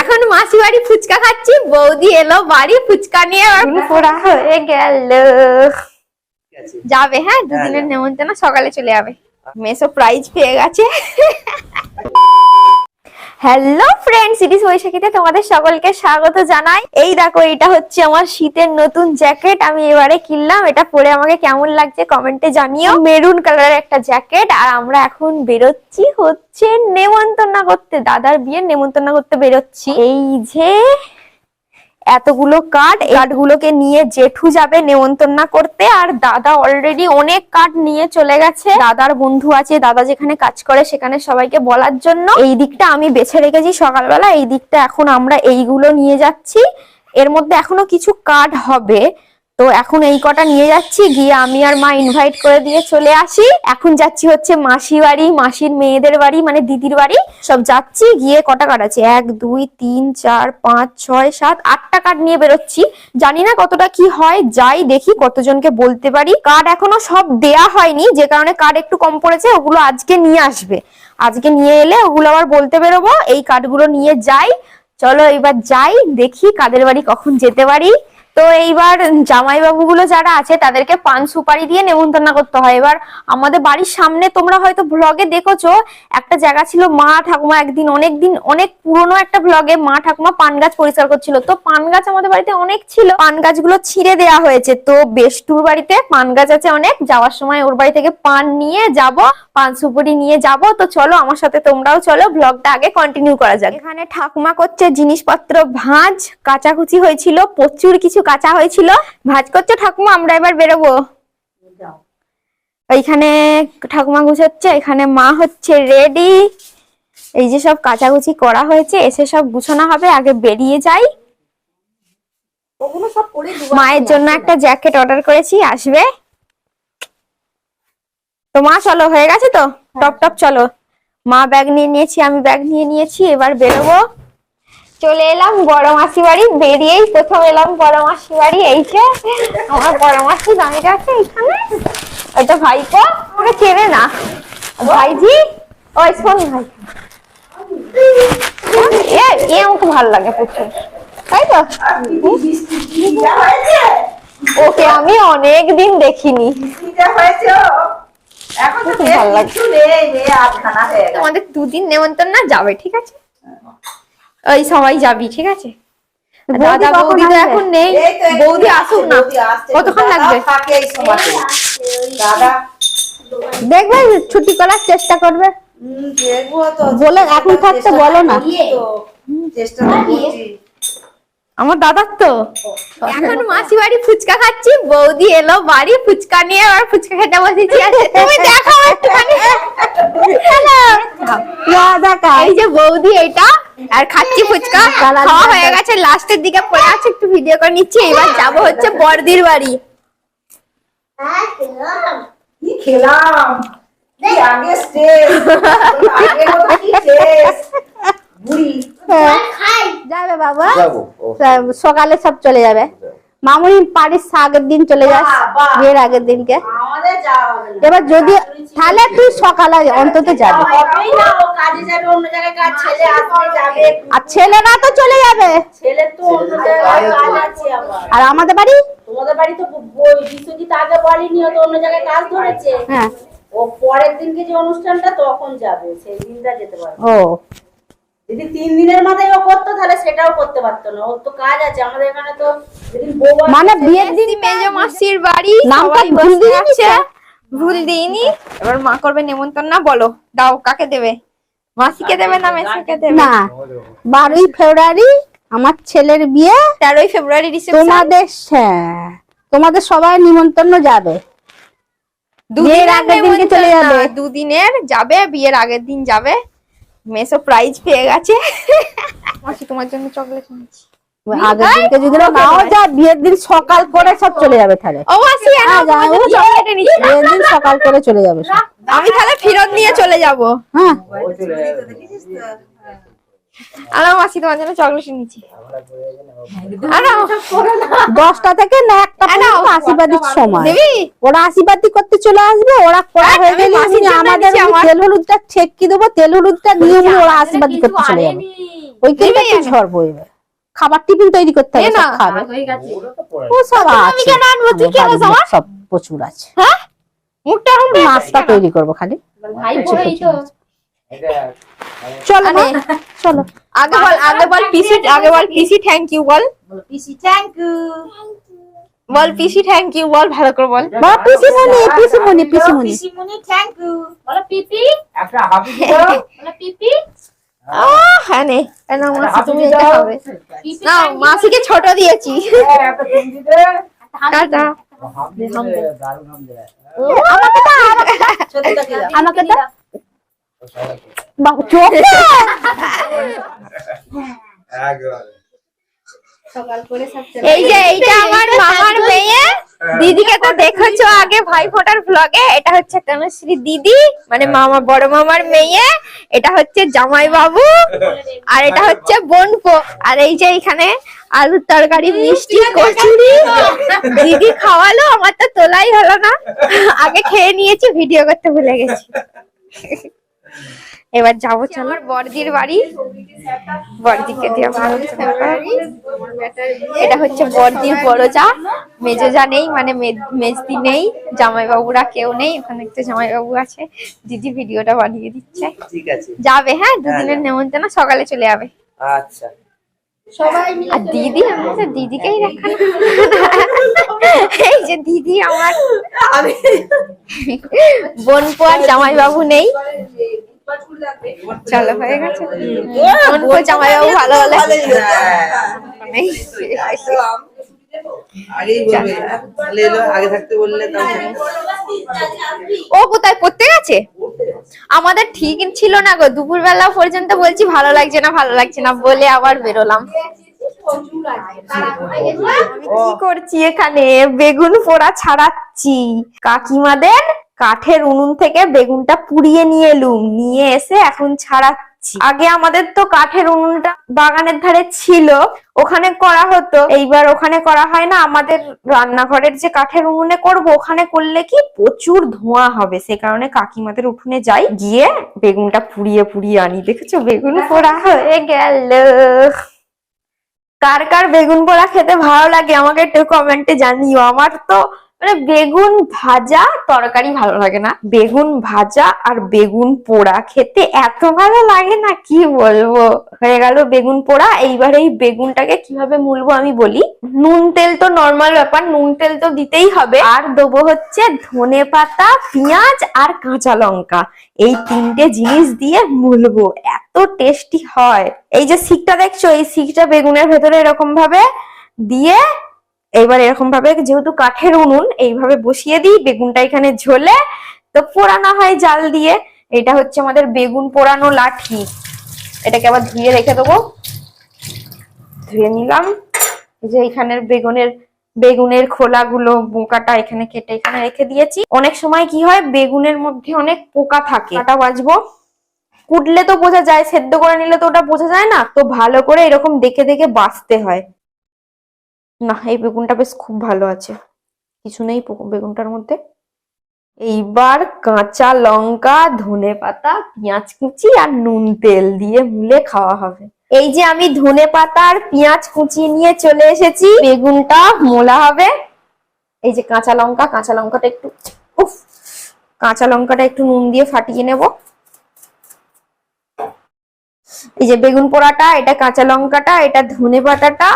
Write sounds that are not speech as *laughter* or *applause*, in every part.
এখন মাসি বাড়ি ফুচকা খাচ্ছি বৌদি এলো বাড়ি ফুচকা নিয়ে পোড়া হয়ে গেল। যাবে হ্যাঁ দুদিনের নেমন্তন্ন সকালে চলে যাবে। মেসো প্রাইজ পেয়ে গেছে। হ্যালো ফ্রেন্ড সিরিজ বৈশাখীতে তোমাদের সকলকে স্বাগত জানাই। এই দেখো, এটা হচ্ছে আমার শীতের নতুন জ্যাকেট আমি এবারে কিনলাম। এটা পরে আমাকে কেমন লাগছে কমেন্টে জানিও। মেরুন কালারের একটা জ্যাকেট আর আমরা এখন বেরোচ্ছি হচ্ছে নেমন্তন্ন করতে। দাদার বিয়ে নেমন্তন্ন করতে বেরোচ্ছি। এই যে এতগুলো কার্ড কার্ডগুলোকে নিয়ে জেঠু যাবে নেমন্তন্ন করতে। আর দাদা অলরেডি অনেক কার্ড নিয়ে চলে গেছে। দাদার বন্ধু আছে, দাদা যেখানে কাজ করে সেখানে সবাইকে বলার জন্য। এই দিকটা আমি বেছে রেখেছি সকালবেলা, এই দিকটা এখন আমরা এইগুলো নিয়ে যাচ্ছি। এর মধ্যে এখনও কিছু কার্ড হবে। তো এখন এই কটা নিয়ে যাচ্ছি, গিয়ে আমি আর মা ইনভাইট করে দিয়ে চলে আসি। এখন যাচ্ছি হচ্ছে মাসি বাড়ি, মাসির মেয়েদের বাড়ি মানে দিদির বাড়ি। সব যাচ্ছি, গিয়ে কটা কার্ড আছে? এক, দুই, তিন, চার, পাঁচ, ছয়, সাত, আটটা কার্ড নিয়ে বেরোচ্ছি। জানি না কতটা কি হয়, যাই দেখি কতজনকে বলতে পারি। কার্ড এখনও সব দেয়া হয়নি, যে কারণে কার্ড একটু কম পড়েছে, ওগুলো আজকে নিয়ে আসবে। আজকে নিয়ে এলে ওগুলো আবার বলতে বেরোবো। এই কার্ডগুলো নিয়ে যাই। চলো এবার যাই, দেখি কাদের বাড়ি কখন যেতে পারি। তো এইবার জামাইবাবু গুলো যারা আছে, তাদেরকে পান সুপারি দিয়ে নেমন্তন্ন করতে হয়। এবার আমাদের বাড়ির সামনে তোমরা হয়তো ব্লগে দেখেছ, একটা জায়গা ছিল মা ঠাকুমা একদিন অনেক দিন অনেক পুরনো একটা ব্লগে মা ঠাকুমা পান গাছ পরিষ্কার করছিল। তো পান গাছ আমাদের বাড়িতে অনেক ছিল। পান গাছগুলো ছিঁড়ে দেওয়া হয়েছে। তো বেষ্টুর বাড়িতে পান গাছ আছে অনেক। যাওয়ার সময় ওর বাড়ি থেকে পান নিয়ে যাব, পান সুপুরি নিয়ে যাব। তো চলো আমার সাথে তোমরাও চলো ব্লগটা আগে কন্টিনিউ করা যাক। এখানে ঠাকুমা করছে জিনিসপত্র, ভাঁজ, কাচাকুচি হয়েছিল, প্রচুর কিছু কাঁচা হয়েছিল। ভাঁজ করছে ঠাকুমা আমরা এবার বেরোবো। এইখানে ঠাকুমা গুছাচ্ছে এখানে মা হচ্ছে রেডি এই যে সব কাচাকুচি করা হয়েছে এসে সব গুছানো হবে আগে বেরিয়ে যাই। মায়ের জন্য একটা জ্যাকেট অর্ডার করেছি আসবে। তো মা চলো হয়ে গেছে তো? টপ টপ চলো। মা ব্যাগ নিয়ে নিয়েছি আমি ব্যাগ নিয়ে নিয়েছি এবার বেরোবো। চলে এলাম বড় মাসি বাড়ি বেরিয়েই প্রথম এলাম বড় মাসি বাড়ি এই যে আমার বড় মাসি দাঁড়িয়ে আছে এখানে। এটা ভাইপো আমাকে চেনে না। ভাইজি ওই শোন ভাই। এ আমাকে ভালো লাগে প্রচুর। তাই তো? ওকে আমি অনেক দিন দেখিনি। তোমাদের দুদিন নেমন্তন্ন যাবে ঠিক আছে? ওই সবাই যাবি ঠিক আছে? দাদা বৌদি তো এখন নেই বৌদি আসুক না। কতক্ষণ লাগবে? দেখবে ছুটি করার চেষ্টা করবে। হুম, দেখব তো। বলে এখন থাকতে বলো না। আমার দাদার তো। এখন মাসি বাড়ি ফুচকা খাচ্ছি বৌদি এলো বাড়ি ফুচকা নিয়ে আর ফুচকা খেতে বসেছি। তুমি একটুখানি। *laughs* দেখা এই যে বৌদি এটা। আর খাচ্ছি ফুচকা। খাওয়া হয়ে গেছে লাস্টের দিকে পড়ে আছে একটু ভিডিও করে নিচ্ছি। এবার যাব হচ্ছে বর্দির বাড়ি। খেলাম? আগে স্টেজ আগে কি বুড়ি যাবে বাবা। সকালে সব চলে যাবে। মামুনি পারিস আগের দিন চলে যাস। বিয়ের আগের দিনকে। এবার যদি তাহলে তুই সকালে অন্তত যাবে। হবেই না, ও কাজে যাবে অন্য জায়গায় কাজ ছেলে আসবে যাবে। আর ছেলেরা তো চলে যাবে। আর আমাদের বাড়ি? তোমাদের বাড়ি তো বিশ্বজিৎ আগে বলেনি ও তো অন্য জায়গায় কাজ ধরেছে। হ্যাঁ। ও পরের দিনকে যে অনুষ্ঠানটা তখন যাবে সেই দিনটা যেতে পারবে। ও। যদি তিন দিনের মাথায় ও করতো তাহলে সেটাও করতে পারতো না। ওর তো কাজ আছে আমাদের এখানে তো মানে বিয়ের দিন মেজ মাসির বাড়ি নামটা ভুল। তো? ভুল দিইনি। এবার মা করবে নেমন্তন্ন। বলো দাও কাকে দেবে? মাসিকে দেবে না মেসিকে দেবে? না বারোই ফেব্রুয়ারি আমার ছেলের বিয়ে। তেরোই ফেব্রুয়ারি রিসেপশন তোমাদের হ্যাঁ, তোমাদের সবাই নিমন্ত্রণ যাবে। দিনকে চলে যাবে। দুদিনের যাবে বিয়ের আগের দিন যাবে। মেসো প্রাইজ পেয়ে গেছে। মাসি তোমার জন্য চকলেট এনেছি। আগের দিনকে যদি না নাও যা বিয়ের দিন সকাল করে সব চলে যাবে তাহলে। ও এনো, হ্যাঁ। চকলেট বিয়ের দিন সকাল করে চলে যাবে আমি তাহলে ফিরত নিয়ে চলে যাব। হ্যাঁ। ও চলে যাবে। আর মাসি তোমার জন্য চকলেট আনো দশটা থেকে না একটা। পর্যন্ত আশীর্বাদের সময়। ওরা আশীর্বাদী করতে চলে আসবে ওরা করা হ্যাঁ, হয়ে গেলে আমি আমাদের ওই। তেল হলুদটা ছেটকি দেবো তেল হলুদটা নিয়ে ওরা আশীর্বাদী করতে চলে যাবে। নেবেই ঝড় বইবে খাবার টিফিন তৈরি করতে হবে। সব খাবে। ও সব আছে। সব প্রচুর আছে। হ্যাঁ? মুখটা এখন নাস্তা তৈরি করব খালি। ভাই তো। চলো মা, চলো। আগে বল আগে বল পিসি আগে বল পিসি থ্যাংক ইউ বল। পিসি থ্যাংক ইউ বল পিসি থ্যাংক ইউ বল ভালো করে বল। বা পিসিমণি পিসিমণি পিসিমণি পিসি মুনি থ্যাংক ইউ বলো পিপি। একটা হাবি *laughs* বলো পিপি। আহ, হ্যাঁ নে কেন মাসি তুমি এটা পিপি না মাসিকে ছোট দিয়েছি। *laughs* একটা চিংড়ি দে টাটা। হাবি দে দারুণ হাম দে সত্যি কথা আমাকে তো *laughs* বাবু চোখ সকাল এই যে এইটা আমার মামার মেয়ে। দিদিকে তো দেখেছ আগে ভাই ফোটার ব্লগে এটা হচ্ছে তনুশ্রী দিদি মানে মামা বড় মামার মেয়ে। এটা হচ্ছে জামাই বাবু আর এটা হচ্ছে বোনপো। আর এই যে এখানে আলুর তরকারি মিষ্টি কচুরি। দিদি খাওয়ালো আমার তো তোলাই হলো না। আগে খেয়ে নিয়েছি ভিডিও করতে ভুলে গেছি। এবার যাব চলো। আমার বড়দির বাড়ি। বড়দিকে দিয়ে ভালো এটা হচ্ছে বড়দির বড় যা মেজো যা নেই মানে মেজদি নেই জামাইবাবুরা কেউ নেই। ওখানে একটা জামাইবাবু আছে। দিদি ভিডিওটা বানিয়ে দিচ্ছে। ঠিক আছে। যাবে হ্যাঁ? দুদিনের নেমন্তন্ন সকালে চলে যাবে। আচ্ছা। সবাই আর দিদি আমি তো দিদিকেই এই *laughs* যে দিদি আমার বোনপো আর জামাইবাবু নেই। চলো হয়ে গেছে। বোনপো ভালো এলো আগে থাকতে বললে তাহলে ও কোথায়? পড়তে গেছে? আমাদের ঠিক ছিল না গো। দুপুরবেলা পর্যন্ত বলছি ভালো লাগছে না ভালো লাগছে না বলে আবার বেরোলাম। কি করছি এখানে? বেগুন পোড়া ছাড়াচ্ছি। কাকিমাদের কাঠের উনুন থেকে বেগুনটা পুড়িয়ে নিয়ে এলুম। নিয়ে এসে এখন ছাড়াচ্ছি। আগে আমাদের তো কাঠের উনুনটা বাগানের ধারে ছিল। ওখানে করা হতো। এইবার ওখানে করা হয় না। আমাদের রান্নাঘরের যে কাঠের উনুনে করব, ওখানে করলে কি প্রচুর ধোঁয়া হবে। সে কারণে কাকিমাদের উঠোনে যাই। গিয়ে বেগুনটা পুড়িয়ে পুড়িয়ে আনি। দেখেছ? বেগুন পোড়া হয়ে গেল। কার কার বেগুন পোড়া খেতে ভালো লাগে আমাকে একটু কমেন্টে জানিও। আমার তো মানে বেগুন ভাজা তরকারি ভালো লাগে না। বেগুন ভাজা আর বেগুন পোড়া খেতে এত ভালো লাগে না, কি বলব? হয়ে গেল বেগুন পোড়া। এইবার এই বেগুনটাকে কীভাবে মুলবো আমি বলি। নুন তেল তো নর্মাল ব্যাপার, নুন তেল তো দিতেই হবে। আর দেবো হচ্ছে ধনে পাতা, পেঁয়াজ আর কাঁচা লঙ্কা। এই তিনটে জিনিস দিয়ে মুলবো, এত টেস্টি হয়। এই যে শিকটা দেখছ? এই শিকটা বেগুনের ভেতরে এরকম ভাবে দিয়ে এবার এরকম ভাবে যেহেতু কাঠের উনুন, এইভাবে বসিয়ে দিই, বেগুনটা এখানে ঝোলে, তো পোড়ানো হয় জাল দিয়ে। এটা হচ্ছে আমাদের বেগুন পোড়ানো লাঠি। এটাকে আবার ধুয়ে রেখে দেবো। ধুয়ে নিলাম। যে এখানের বেগুনের বেগুনের খোলাগুলো, বোকাটা এখানে কেটে এখানে রেখে দিয়েছি। অনেক সময় কি হয়, বেগুনের মধ্যে অনেক পোকা থাকে। কাটা বাজবো। কুটলে তো বোঝা যায়, সেদ্ধ করে নিলে তো ওটা বোঝা যায় না। তো ভালো করে এরকম দেখে দেখে বাঁচতে হয়। না, এই বেগুনটা বেশ খুব ভালো আছে। কিছু নেই বেগুনটার মধ্যে। এইবার কাঁচা লঙ্কা, ধনে পাতা, পেঁয়াজ কুচি আর নুন তেল দিয়ে মুলে খাওয়া হবে। এই যে আমি ধনে পাতা আর পেঁয়াজ কুচি নিয়ে চলে এসেছি, বেগুনটা মোলা হবে। এই যে কাঁচা লঙ্কা, কাঁচা লঙ্কাটা একটু, উফ, কাঁচা লঙ্কাটা একটু নুন দিয়ে ফাটিয়ে নেব। এই যে বেগুন পোড়াটা, এটা কাঁচা লঙ্কাটা, এটা ধনে পাতাটা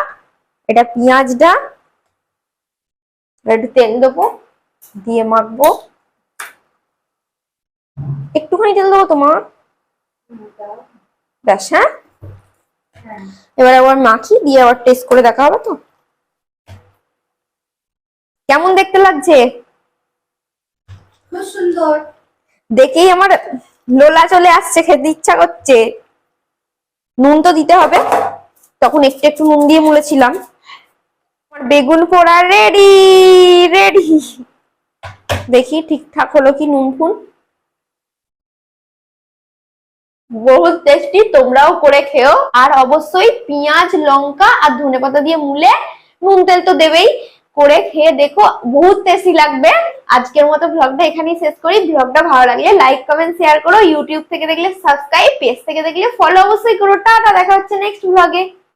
এটা পেঁয়াজটা একটু তেল দেবো দিয়ে মাখবো। একটুখানি তেল দেবো তোমার? ব্যাস হ্যাঁ? এবার আবার মাখি দিয়ে আবার টেস্ট করে দেখা হবে তো। কেমন দেখতে লাগছে? সুন্দর। দেখেই আমার লোলা চলে আসছে খেতে ইচ্ছা করছে। নুন তো দিতে হবে। তখন একটু একটু নুন দিয়ে মুলেছিলাম। বেগুন পোড়া রেডি রেডি দেখি ঠিকঠাক হলো কি নুন ফুন? বহুত টেস্টি তোমরাও করে খেও। আর অবশ্যই পেঁয়াজ, লঙ্কা আর ধনেপাতা দিয়ে মুলে নুন তেল তো দেবেই। করে খেয়ে দেখো, বহুত টেস্টি লাগবে। আজকের মতো ব্লগটা এখানেই শেষ করি। ব্লগটা ভালো লাগলে লাইক কমেন্ট শেয়ার করো। ইউটিউব থেকে দেখলে সাবস্ক্রাইব পেজ থেকে দেখলে ফলো অবশ্যই করো। টাটা, দেখা হচ্ছে নেক্সট ব্লগে